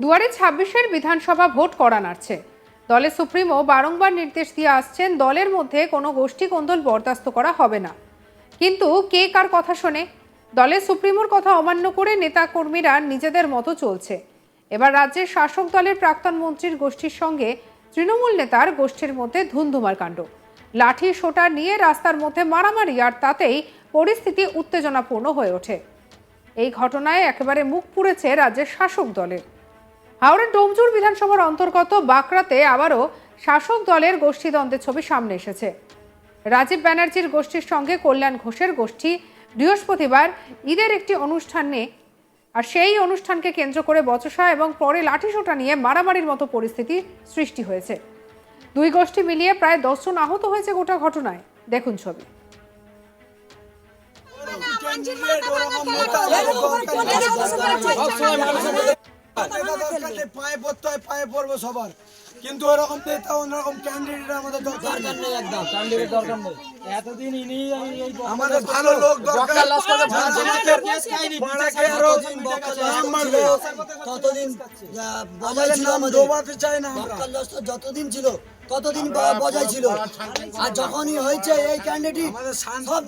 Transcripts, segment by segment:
দুয়ারে ছাব্বিশের বিধানসভা ভোট করা নাড়ছে দলের সুপ্রিমো বারংবার নির্দেশ দিয়ে আসছেন, দলের মধ্যে কোনো গোষ্ঠী কোন্দল বরদাস্ত করা হবে না। কিন্তু কে কার কথা শোনে? দলের সুপ্রিমোর কথা অমান্য করে নেতাকর্মীরা নিজেদের মতো চলছে। এবার রাজ্যের শাসক দলের প্রাক্তন মন্ত্রীর গোষ্ঠীর সঙ্গে তৃণমূল নেতার গোষ্ঠীর মধ্যে ধুন্ধুমার কাণ্ড। লাঠি, সোটা নিয়ে রাস্তার মধ্যে মারামারি, আর তাতেই পরিস্থিতি উত্তেজনাপূর্ণ হয়ে ওঠে। এই ঘটনায় একেবারে মুখ পুড়েছে রাজ্যের শাসক দলের। হাওড়ার ডোমজুর বিধানসভার অন্তর্গত বাঁকড়াতে আবারও শাসক দলের গোষ্ঠীদ্বন্দ্বের ছবি সামনে এসেছে রাজীব ব্যানার্জির গোষ্ঠীর সঙ্গে কল্যাণ ঘোষের গোষ্ঠী বৃহস্পতিবার ঈদের একটি অনুষ্ঠানে আর সেই অনুষ্ঠানকে কেন্দ্র করে বচসা এবং পরে লাঠিসোঁটা নিয়ে মারামারির মতো পরিস্থিতি সৃষ্টি হয়েছে দুই গোষ্ঠী মিলিয়ে প্রায় দশজন আহত হয়েছে গোটা ঘটনায় দেখুন ছবি কাছে পায়ে পড়তে হয়, পায়ে পড়ব সবার। কিন্তু ওরকম নেতা, ওরকম ক্যান্ডিডেট আমাদের দরকার নেই। একদম ক্যান্ডিডেট দরকার নেই। এতদিন ইনি আমাদের ভালো লোক দরকার। ততদিন বজায় ছিল আমাদের। চাই না আমরা। মক্কার লস্কর যতদিন ছিল ততদিন বজায় ছিল। আর যখনই হয়েছে এই ক্যান্ডিডেট সব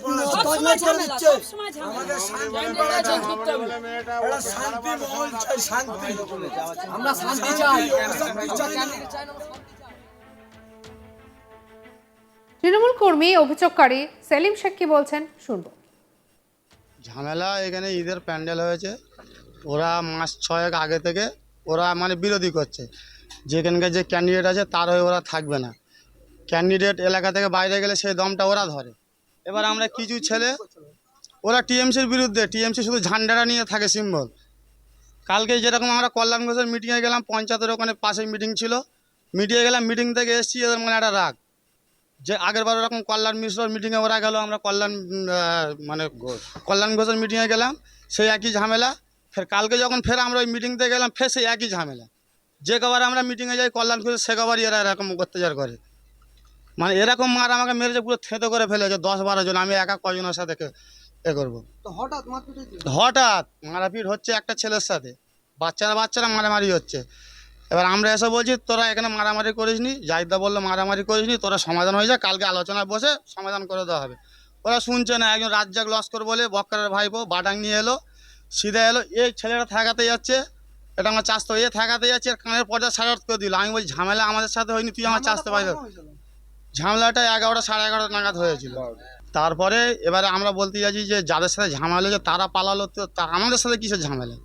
তজমাজ করে দিচ্ছে। আমাদের শান্তি মহল চাই শান্তি। আমরা শান্তি চাই। শান্তি চাই না। তৃণমূল কর্মী, অভিযোগকারী সেলিম শেখ কি বলছেন? শুনব। ঝামেলা এখানে ঈদের প্যান্ডেল হয়েছে। ওরা মাস ছয়েক আগে থেকে ওরা মানে বিরোধী করছে। যেখানকার যে ক্যান্ডিডেট আছে, তার হয়ে ওরা থাকবে না। ক্যান্ডিডেট এলাকা থেকে বাইরে গেলে সেই দমটা ওরা ধরে। এবার আমরা কিছু ছেলে, ওরা টিএমসির বিরুদ্ধে, টিএমসি শুধু ঝান্ডাটা নিয়ে থাকে সিম্বল কালকে যেরকম আমরা কল্যাণ ঘোষের মিটিংয়ে গেলাম, পঞ্চায়েতের ওখানে পাশে মিটিং ছিল। মিটিংয়ে গেলাম মিটিং থেকে এসেছি, এদের মানে একটা রাগ। যে আগের বার ওরকম কল্যাণ মিশ্রর মিটিংয়ে ওরা গেল আমরা কল্যাণ মানে কল্যাণ ঘোষের মিটিংয়ে গেলাম সেই একই ঝামেলা। ফের কালকে যখন ফের আমরা ওই মিটিংতে গেলাম ফের সেই একই ঝামেলা। যে কবার আমরা মিটিংয়ে যাই কল্যাণ ঘোষের সে কবারই এরা এরকম অত্যাচার করে। মানে এরকম মার আমাকে মেরেছে পুরো থেঁতো করে ফেলেছে দশ বারো জন আমি একা কজনের সাথে এ করব। হঠাৎ হঠাৎ মারাপিট হচ্ছে একটা ছেলের সাথে। বাচ্চারা বাচ্চারা মারামারি হচ্ছে। এবার আমরা এসে বলছি, তোরা এখানে মারামারি করিসনি জাহিদা বলল, মারামারি করিসনি তোরা সমাধান হয়ে যা, কালকে আলোচনায় বসে সমাধান করে দেওয়া হবে। ওরা শুনছে না, একজন রাজ্জাক লস্কর বলে বক্কারের ভাইপো বাটাং নিয়ে এলো, সিধা এলো, এই ছেলেটা থাকাতে যাচ্ছে, এটা আমার চাষতে এ থাকাতে যাচ্ছে আর কানের পর্দা সাড়ে আট করে দিল। আমি বলছি, ঝামেলা আমাদের সাথে হয়নি, তুই আমার চাষতে পারি ঝামেলাটা এগারোটা সাড়ে এগারোটা নাগাদ হয়েছিল। তারপরে এবারে আমরা বলতে যাচ্ছি যে, যাদের সাথে ঝামেলা হয়েছে, তারা পালালো, তো তা আমাদের সাথে কিসের ঝামেলা?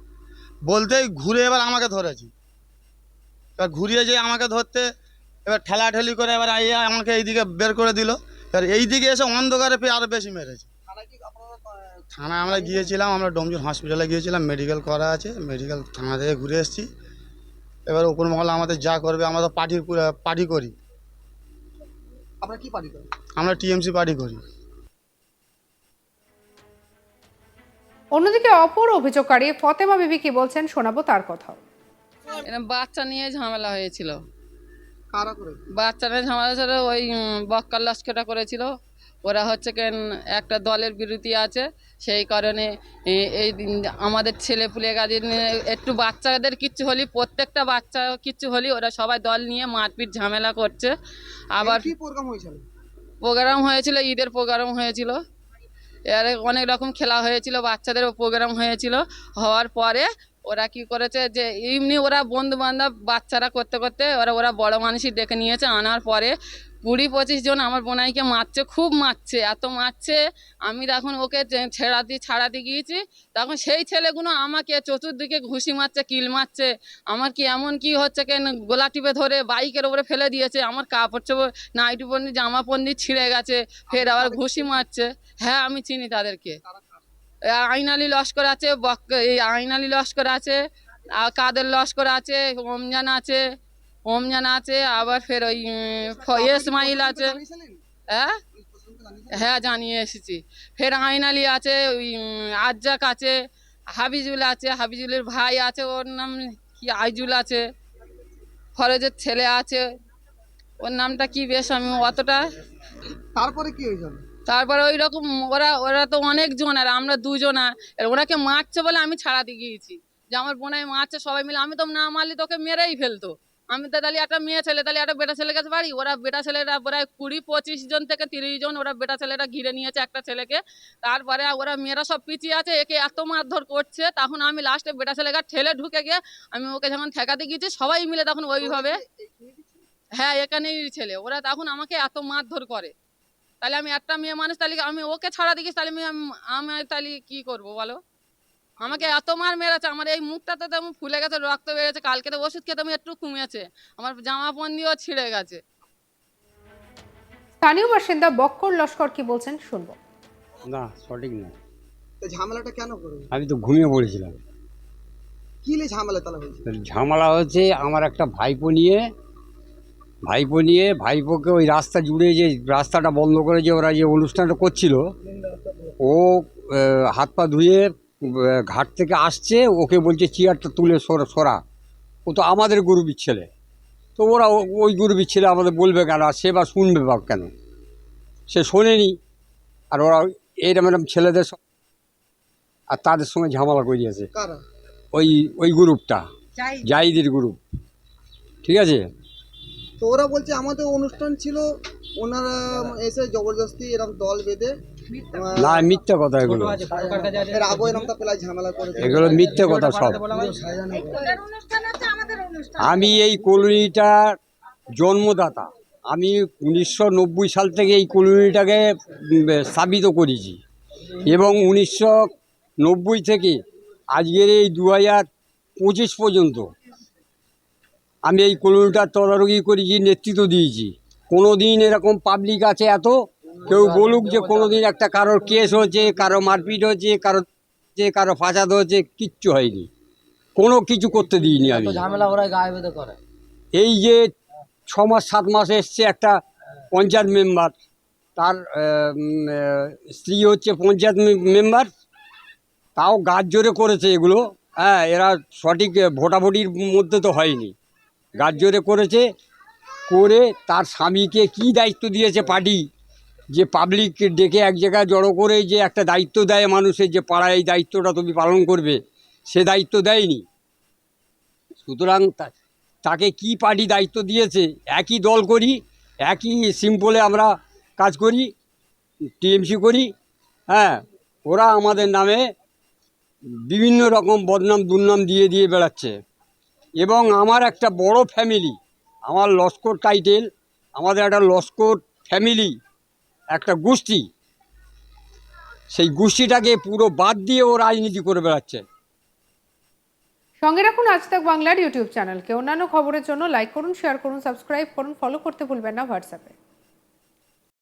বলতেই ঘুরে এবার আমাকে ধরেছি। এবার ঘুরিয়ে যেয়ে আমাকে ধরতে এবার ঠেলাঠেলি করে এবার আইয়া আমাকে এইদিকে বের করে দিল। এবার এইদিকে এসে অন্ধকারে পেয়ে আরও বেশি মেরেছে। থানায় আমরা গিয়েছিলাম আমরা ডোমজুর হসপিটালে গিয়েছিলাম মেডিকেল করা আছে মেডিকেল থানা থেকে ঘুরে এসেছি। এবার উপর মহলে আমাদের যা করবে আমরা তো পার্টির পার্টি করি। আপনারা কি পার্টি করেন আমরা টিএমসি পার্টি করি। অন্যদিকে অপর অভিযোগকারী ফতেমা বিবি কি বলছেন শোনাবো তার কথাও। এরকম বাচ্চা নিয়ে ঝামেলা হয়েছিল। কারা করে? বাচ্চারা ঝামেলা ছিল ওই উম, বক্কার লস্করটা করেছিল। ওরা হচ্ছে কেন একটা দলের বিরোধী আছে সেই কারণে এই আমাদের ছেলে পুলে কাজে একটু বাচ্চাদের কিচ্ছু হলি প্রত্যেকটা বাচ্চা কিচ্ছু হলি ওরা সবাই দল নিয়ে মারপিট ঝামেলা করছে। আবার প্রোগ্রাম হয়েছিল? প্রোগ্রাম হয়েছিল ঈদের প্রোগ্রাম হয়েছিল। এর অনেক রকম খেলা হয়েছিল বাচ্চাদেরও প্রোগ্রাম হয়েছিল। হওয়ার পরে ওরা কি করেছে যে এমনি ওরা বন্ধু বান্ধব বাচ্চারা করতে করতে ওরা ওরা বড় মানুষই ডেকে নিয়েছে। আনার পরে কুড়ি পঁচিশ জন আমার বোনাইকে মারছে খুব মারছে এত মারছে। আমি তখন ওকে ছেড়াতে ছাড়াতে গিয়েছি। তখন সেই ছেলেগুলো আমাকে চতুর্দিকে ঘুষি মারছে কিল মারছে। আমার কি এমন কি হচ্ছে কেন? গোলা টিপে ধরে বাইকের উপরে ফেলে দিয়েছে। আমার কাপড় চোপড় নাইটি পন্ডি জামা পন্ডি ছিঁড়ে গেছে। ফের আবার ঘুষি মারছে। হ্যাঁ আমি চিনি তাদেরকে। এ আইনালি লস্কর আছে বক এই আইনালি লস্কর আছে আর কাদের লস্কর আছে ওমজান আছে ওমজান আছে আবার ফের ওই ইসমাইল আছে। হ্যাঁ? হ্যাঁ জানিয়ে এসেছি। ফের আইন আইনালি আছে ওই আজ্জাক আছে হাবিজুল আছে হাবিজুলের ভাই আছে ওর নাম কি আইজুল আছে ফরজের ছেলে আছে ওর নামটা কি বেশ আমি অতটা তারপরে কি হয়েছিল তারপরে ওই রকম ওরা ওরা তো অনেকজন আর আমরা দুজন আর ওনাকে মারছে বলে আমি ছাড়াতে গিয়েছি। যে আমার বোনাই মারছে সবাই মিলে আমি তো না মারলি তোকে মেরেই ফেলতো। আমি তো তাহলে একটা মেয়ে ছেলে তাহলে একটা বেটা ছেলে কাছে বাড়ি? ওরা বেটা ছেলেরা প্রায় কুড়ি পঁচিশ জন থেকে তিরিশ জন ওরা বেটা ছেলেরা ঘিরে নিয়েছে একটা ছেলেকে। তারপরে ওরা মেয়েরা সব পিছিয়ে আছে একে এত মারধর করছে। তখন আমি লাস্টে বেটা ছেলেকে ঠেলে ঢুকে গিয়ে আমি ওকে যখন ঠেকাতে গিয়েছি সবাই মিলে তখন ওইভাবে হ্যাঁ এখানেই ছেলে। ওরা তখন আমাকে এত মারধর করে। তাহলে আমি একটা মেয়ে মানুষ তাহলে আমি ওকে ছাড়া দিকিস তাহলে আমি আমি তাহলে কি করব বলো? আমাকে এত মার মেরেছে আমার এই মুখটাতে তো ফুলে গেছে রক্ত বেড়েছে কালকে তো ওষুধ খেতে আমি একটু কমেছে আমার জামা পন্দিও ছিঁড়ে গেছে। স্থানীয় বাসিন্দা বক্কর লস্কর কি বলছেন? শুনব। না সঠিক না তো ঝামেলাটা কেন করে? আমি তো ঘুমিয়ে পড়েছিলাম। কি ঝামেলা তালা হয়েছে? ঝামেলা হচ্ছে আমার একটা ভাইপো নিয়ে ভাইপো নিয়ে ভাইপোকে ওই রাস্তা জুড়ে যে রাস্তাটা বন্ধ করে যে ওরা যে অনুষ্ঠানটা করছিল ও হাত পা ধুয়ে ঘাট থেকে আসছে ওকে বলছে চেয়ারটা তুলে সরা সরা। ও তো আমাদের গ্রুপের ছেলে। তো ওরা ও- ওই গ্রুপের ছেলে আমাদের বলবে কেন আর সে বা শুনবে বা কেন? সে শোনেনি। আর ওরা এইরকম এরকম ছেলেদের আর তাদের সঙ্গে ঝামেলা করিয়েছে কারা? ওই ওই গ্রুপটা। জাহিদের গ্রুপ। ঠিক আছে? তো ওরা বলছে আমাদের অনুষ্ঠান ছিল ওনারা এসে জবরদস্তি এরকম দল বেঁধে না মিথ্যে কথা এগুলো। এর আগে এরকম প্রায় ঝামেলা করেছে এগুলো মিথ্যে কথা সব। আমি এই কলোনিটার জন্মদাতা। আমি উনিশশো নব্বই সাল থেকে এই কলোনিটাকে স্থাপিত করেছি। এবং উনিশশো নব্বই থেকে আজকের এই দু হাজার পঁচিশ পর্যন্ত আমি এই কলোনিটার তদারকি করেছি নেতৃত্ব দিয়েছি। কোনো দিন এরকম পাবলিক আছে এত কেউ বলুক যে কোনো দিন একটা কারোর কেস হয়েছে কারও মারপিট হয়েছে কারও যে কারও ফাঁসাদ হয়েছে কিচ্ছু হয়নি। কোনো কিছু করতে দিইনি আমি। ঝামেলা ওরা গায়ে বেঁধে করে। এই যে ছ মাস সাত মাস এসছে একটা পঞ্চায়েত মেম্বার তার স্ত্রী হচ্ছে পঞ্চায়েত মেম্বার তাও গাছ জোরে করেছে এগুলো। হ্যাঁ এরা সঠিক ভোটাভুটির মধ্যে তো হয়নি। জোরে করেছে, করে তার স্বামীকে কি দায়িত্ব দিয়েছে পার্টি? যে পাবলিক ডেকে এক জায়গায় জড়ো করে যে একটা দায়িত্ব দেয় মানুষের, যে পাড়ায় এই দায়িত্বটা তুমি পালন করবে, সে দায়িত্ব দেয়নি। সুতরাং তাকে কি পার্টি দায়িত্ব দিয়েছে, একই দল করি, একই সিম্পলে আমরা কাজ করি টিএমসি করি হ্যাঁ ওরা আমাদের নামে বিভিন্ন রকম বদনাম দুর্নাম দিয়ে দিয়ে বেড়াচ্ছে। এবং আমার একটা বড় ফ্যামিলি আমার লস্কর টাইটেল আমাদের একটা লস্কর ফ্যামিলি একটা গোষ্ঠী। সেই গোষ্ঠীটাকে পুরো বাদ দিয়ে ও রাজনীতি করে বেড়াচ্ছে। সঙ্গে রাখুন আজ তাক বাংলার ইউটিউব চ্যানেলকে। অন্যান্য খবরের জন্য লাইক করুন শেয়ার করুন সাবস্ক্রাইব করুন ফলো করতে ভুলবেন না হোয়াটসঅ্যাপে